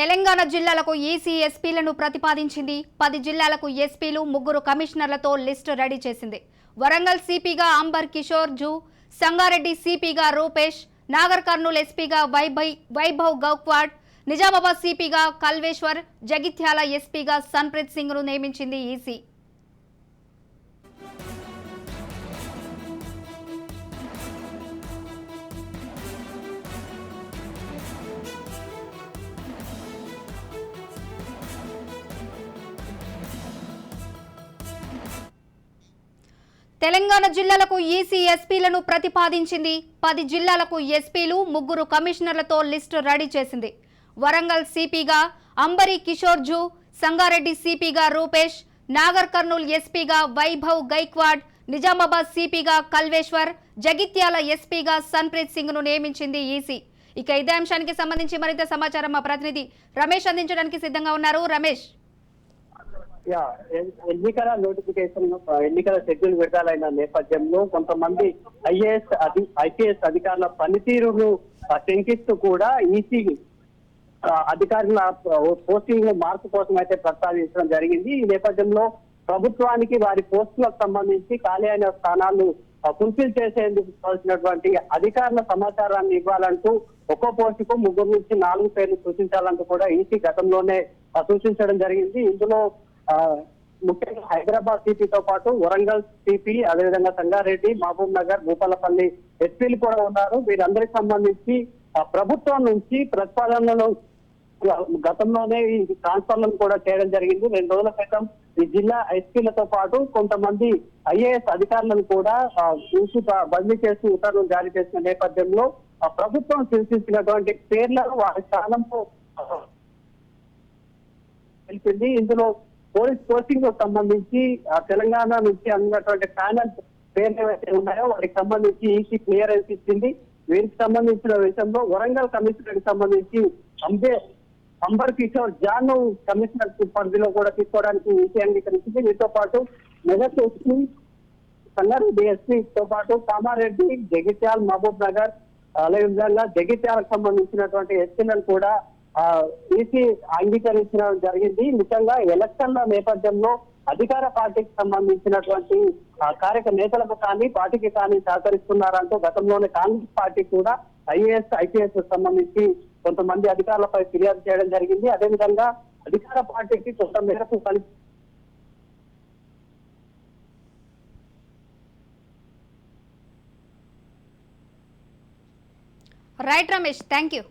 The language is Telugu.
తెలంగాణ జిల్లాలకు ఈసీ ఎస్పీలను ప్రతిపాదించింది. పది జిల్లాలకు ఎస్పీలు ముగ్గురు కమిషనర్లతో లిస్టు రెడీ చేసింది. వరంగల్ సిపిగా అంబర్ కిషోర్ జూ సంగారెడ్డి సిపిగా రూపేష్ నాగర్ కర్నూల్ ఎస్పీగా వైభై వైభవ్ గౌక్వాడ్ నిజామాబాద్ సిపిగా కల్వేశ్వర్ జగిత్యాల ఎస్పీగా సన్ప్రీత్ సింగ్ను నియమించింది ఈసీ తెలంగాణ జిల్లాలకు ఈసీ ఎస్పీలను ప్రతిపాదించింది. పది జిల్లాలకు ఎస్పీలు ముగ్గురు కమిషనర్లతో లిస్టు రెడీ చేసింది. వరంగల్ సిపిగా అంబరి కిషోర్ జూ సంగారెడ్డి సిపిగా రూపేష్ నాగర్ కర్నూల్ ఎస్పీగా వైభవ్ గైక్వాడ్ నిజామాబాద్ సిపిగా కల్వేశ్వర్ జగిత్యాల ఎస్పీగా సన్ప్రీత్ సింగ్ను నియమించింది ఈసీ ఇక ఇదే అంశానికి సంబంధించి మరింత సమాచారం మా ప్రతినిధి రమేష్ అందించడానికి సిద్ధంగా ఉన్నారు. రమేష్. యా, ఎన్నికల నోటిఫికేషన్ ఎన్నికల షెడ్యూల్ విడుదలైన నేపథ్యంలో కొంతమంది ఐఏఎస్ అధి ఐపీఎస్ అధికారుల పనితీరును శంకిస్తూ కూడా ఈసీ అధికారుల ఆ, పోస్టింగ్ మార్పు కోసం అయితే ప్రస్తావించడం జరిగింది. ఈ నేపథ్యంలో ప్రభుత్వానికి వారి పోస్టులకు సంబంధించి ఖాళీ అయిన స్థానాలు ఫుల్ఫిల్ చేసేందుకు కావాల్సినటువంటి అధికారుల సమాచారాన్ని ఇవ్వాలంటూ ఒక్కో పోస్టుకు ముగ్గురు నుంచి నాలుగు పేర్లు సూచించాలంటూ కూడా ఈసీ గతంలోనే సూచించడం జరిగింది. ఇందులో ముఖ్యంగా హైదరాబాద్ సిపితో పాటు వరంగల్ సిపి అదేవిధంగా సంగారెడ్డి మహబూబ్ నగర్ భూపాలపల్లి ఎస్పీలు కూడా ఉన్నారు. వీరందరికి సంబంధించి ఆ, ప్రభుత్వం నుంచి ప్రతిపాదనలు గతంలోనే ఈ ట్రాన్స్ఫర్లను కూడా చేయడం జరిగింది. రెండు రోజుల క్రితం ఈ జిల్లా ఎస్పీలతో పాటు కొంతమంది ఐఏఎస్ అధికారులను కూడా చూసి బదిలీ చేసి ఉత్తర్వులు జారీ చేసిన నేపథ్యంలో ఆ ప్రభుత్వం సృష్టించినటువంటి పేర్లను వారి స్థానంలో తెలిపింది ఇందులో పోలీస్ పోస్టింగ్కు సంబంధించి ఆ తెలంగాణ నుంచి అందినటువంటి ప్యానల్ పేర్లు ఏవైతే ఉన్నాయో వాటికి సంబంధించి ఈసీ క్లియరెన్స్ ఇచ్చింది. వీరికి సంబంధించిన విషయంలో వరంగల్ కమిషనర్కి సంబంధించి అంబే అంబర్ కిషోర్ జాను కమిషనర్ పరిధిలో కూడా తీసుకోవడానికి ఈసీ అంగీకరించింది. వీటితో పాటు మెదక్ ఎస్పీ సంగారెడ్డి ఎస్పీ తో పాటు కామారెడ్డి జగిత్యాల్ మహబూబ్ నగర్ అదేవిధంగా జగిత్యాలకు సంబంధించినటువంటి ఎస్పీలను కూడా ఈసీ అంగీకరించడం జరిగింది. ముఖ్యంగా ఎలక్షన్ల నేపథ్యంలో అధికార పార్టీకి సంబంధించినటువంటి ఆ, కార్యక నేతలకు కానీ పార్టీకి కానీ సహకరిస్తున్నారంటూ గతంలోనే కాంగ్రెస్ పార్టీ కూడా ఐఏఎస్ ఐపీఎస్ సంబంధించి కొంతమంది అధికారులపై ఫిర్యాదు చేయడం జరిగింది. అదేవిధంగా అధికార పార్టీకి కొంత మేరకు కలిసి రైట్ రమేష్ థ్యాంక్ యూ